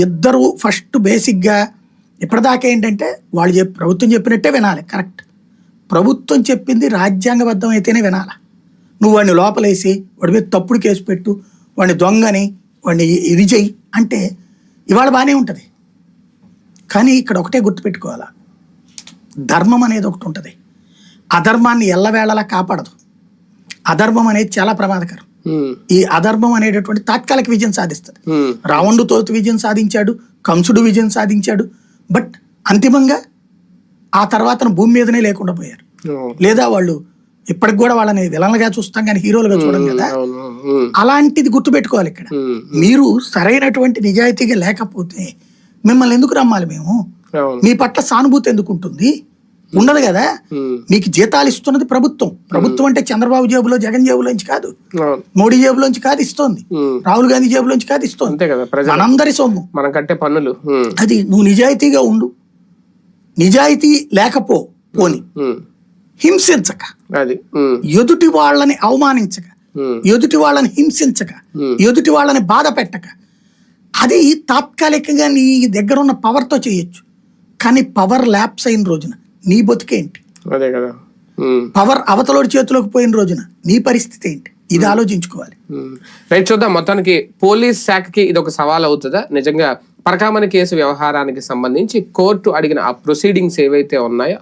ఇద్దరు ఫస్ట్ బేసిక్గా ఇప్పటిదాకా ఏంటంటే వాళ్ళు చెప్పి ప్రభుత్వం చెప్పినట్టే వినాలి కరెక్ట్. ప్రభుత్వం చెప్పింది రాజ్యాంగబద్ధం అయితేనే వినాలి. నువ్వు వాడిని లోపలేసి వాడి మీద తప్పుడు కేసు పెట్టు వాడిని దొంగని వాడిని ఇది చెయ్యి అంటే ఇవాళ బాగానే ఉంటుంది. కానీ ఇక్కడ ఒకటే గుర్తుపెట్టుకోవాలా. ధర్మం అనేది ఒకటి ఉంటుంది. అధర్మాన్ని ఎల్లవేళలా కాపాడదు. అధర్మం అనేది చాలా ప్రమాదకరం. ఈ అధర్మం అనేటటువంటి తాత్కాలిక విజయం సాధిస్తుంది. ఉమ్, రావణుడు తొలుత విజయం సాధించాడు కంసుడు విజయం సాధించాడు బట్ అంతిమంగా ఆ తర్వాత భూమి మీదనే లేకుండా పోయారు. ఉమ్, లేదా వాళ్ళు ఇప్పటికి కూడా వాళ్ళని విలన్లుగా చూస్తాం కానీ హీరోలుగా చూడం కదా? అవును. ఉమ్, అలాంటిది గుర్తుపెట్టుకోవాలి ఇక్కడ. మీరు సరైనటువంటి నిజాయితీగా లేకపోతే మిమ్మల్ని ఎందుకు రమ్మాలి మేము? మీ పట్ల సానుభూతి ఎందుకు ఉంటుంది ఉండదు కదా? మీకు జీతాలు ఇస్తున్నది ప్రభుత్వం. ప్రభుత్వం అంటే చంద్రబాబు జేబులో జగన్ జేబులోంచి కాదు. మోడీ జేబులోంచి కాదు ఇస్తోంది. రాహుల్ గాంధీ జేబులోంచి కాదు ఇస్తోంది. మనందరి సొమ్ము. మనం కట్టే పన్నులు. అది నువ్వు నిజాయితీగా ఉండు. నిజాయితీ లేకపో పోని. హింసించక. అది. ఎదుటి వాళ్ళని అవమానించక. ఎదుటి వాళ్ళని హింసించక. ఎదుటి వాళ్ళని బాధ పెట్టక. అది తాత్కాలికంగా నీ దగ్గర ఉన్న పవర్తో చేయొచ్చు. కానీ పవర్ ల్యాప్స్ అయిన రోజున. నీ బతుకేంటి అదే కదా. పవర్ అవతలోడి చేతిలోకి పోయిన రోజున నీ పరిస్థితి ఏంటి? ఇది ఆలోచించుకోవాలి. రైట్ చూద్దాం. మొత్తానికి పోలీస్ శాఖకి ఇది ఒక సవాల్ అవుతుందా? నిజంగా పరకామణి కేసు వ్యవహారానికి సంబంధించి కోర్టు అడిగిన ఆ ప్రొసీడింగ్స్ ఏవైతే ఉన్నాయో